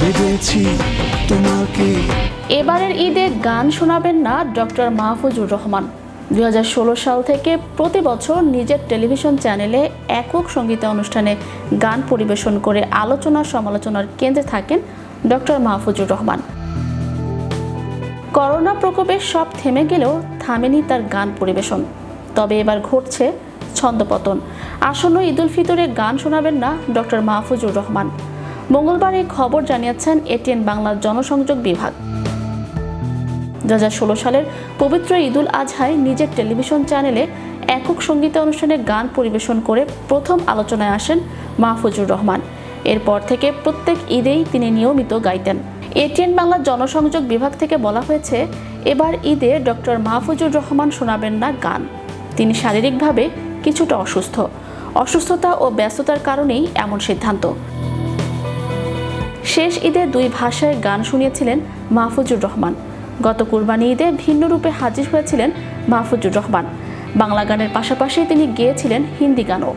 বেঁধেছি তোমাকে। এবারের ঈদে গান শোনাবেন না ডক্টর মাহফুজুর রহমান। দুই হাজার ষোলো সাল থেকে প্রতি বছর নিজের টেলিভিশন চ্যানেলে একক সংগীত অনুষ্ঠানে গান পরিবেশন করে আলোচনা সমালোচনার কেন্দ্রে থাকেন ডক্টর মাহফুজুর রহমান। করোনা প্রকোপে সব থেমে গেলেও থামেনি তার গান পরিবেশন। তবে এবার ঘটছে ছন্দপতন। আসন্ন ঈদুল ফিতরে গান শোনাবেন না ডক্টর মাহফুজুর রহমান। মঙ্গলবার এই খবর জানিয়েছেন এটিএন বাংলার জনসংযোগ বিভাগ। দুহাজার ষোলো সালের পবিত্র ঈদুল আজহায় নিজের টেলিভিশন চ্যানেলে একক সংগীত অনুষ্ঠানে গান পরিবেশন করে প্রথম আলোচনায় আসেন মাহফুজুর রহমান। এরপর থেকে প্রত্যেক ঈদেই তিনি নিয়মিত গাইতেন। এটিএন বাংলার জনসংযোগ বিভাগ থেকে বলা হয়েছে, এবার ঈদে ডক্টর মাহফুজুর রহমান শোনাবেন না গান। তিনি শারীরিকভাবে কিছুটা অসুস্থ। অসুস্থতা ও ব্যস্ততার কারণেই এমন সিদ্ধান্ত। শেষ ঈদে দুই ভাষায় গান শুনিয়েছিলেন মাহফুজুর রহমান। গত কুরবানি ঈদে ভিন্ন রূপে হাজির হয়েছিলেন মাহফুজুর রহমান। বাংলা গানের পাশাপাশি তিনি গেয়েছিলেন হিন্দি গানও।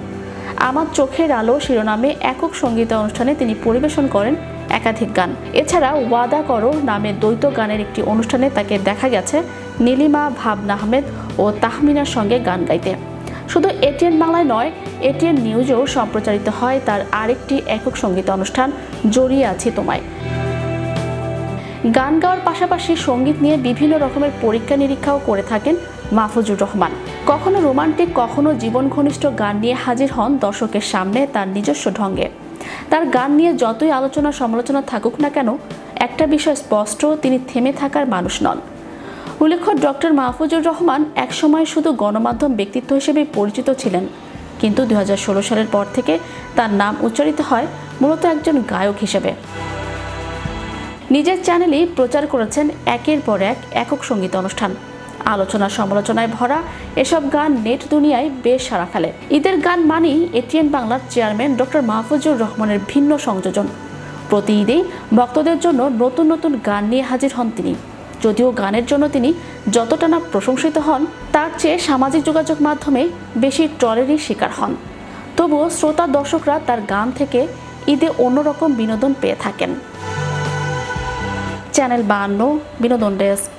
আমার চোখের আলো শিরোনামে একক সংগীত অনুষ্ঠানে তিনি পরিবেশন করেন একাধিক গান। এছাড়া ওয়াদা করো নামে দ্বৈত গানের একটি অনুষ্ঠানে তাকে দেখা গেছে নীলিমা ভাবনা আহমেদ ও তাহমিনার সঙ্গে গান গাইতে। শুধু এটিএন বাংলায় নয় এটিএন নিউজেও সম্প্রচারিত হয় তার আরেকটি একক সংগীত অনুষ্ঠান, জড়িয়ে আছি তোমায়। গান গাওয়ার পাশাপাশি সংগীত নিয়ে বিভিন্ন রকমের পরীক্ষা নিরীক্ষাও করে থাকেন মাহফুজুর রহমান। কখনো রোমান্টিক, কখনো জীবন ঘনিষ্ঠ গান নিয়ে হাজির হন দর্শকের সামনে তার নিজস্ব ঢঙ্গে। তার গান নিয়ে যতই আলোচনা সমালোচনা থাকুক না কেন, একটা বিষয় স্পষ্ট, তিনি থেমে থাকার মানুষ নন। উল্লেখ্য, ডক্টর মাহফুজুর রহমান একসময় শুধু গণমাধ্যম ব্যক্তিত্ব হিসেবে পরিচিত ছিলেন। কিন্তু দু হাজার ষোলো সালের পর থেকে তার নাম উচ্চারিত হয় মূলত একজন গায়ক হিসেবে। নিজের চ্যানেলেই প্রচার করেছেন একের পর এক একক সংগীত অনুষ্ঠান। আলোচনা সমালোচনায় ভরা এসব গান নেট দুনিয়ায় বেশ সাড়া ফেলে। ঈদের গান মানেই এটিএন বাংলার চেয়ারম্যান ডক্টর মাহফুজুর রহমানের ভিন্ন সংযোজন। প্রতি ঈদেই ভক্তদের জন্য নতুন নতুন গান নিয়ে হাজির হন তিনি। যদিও গানের জন্য তিনি যতটা না প্রশংসিত হন, তার চেয়ে সামাজিক যোগাযোগ মাধ্যমে বেশি ট্রলেরই শিকার হন। তবুও শ্রোতা দর্শকরা তার গান থেকে ঈদে অন্যরকম বিনোদন পেয়ে থাকেন। চ্যানেল বান্ন বিনোদন ডেস্ক।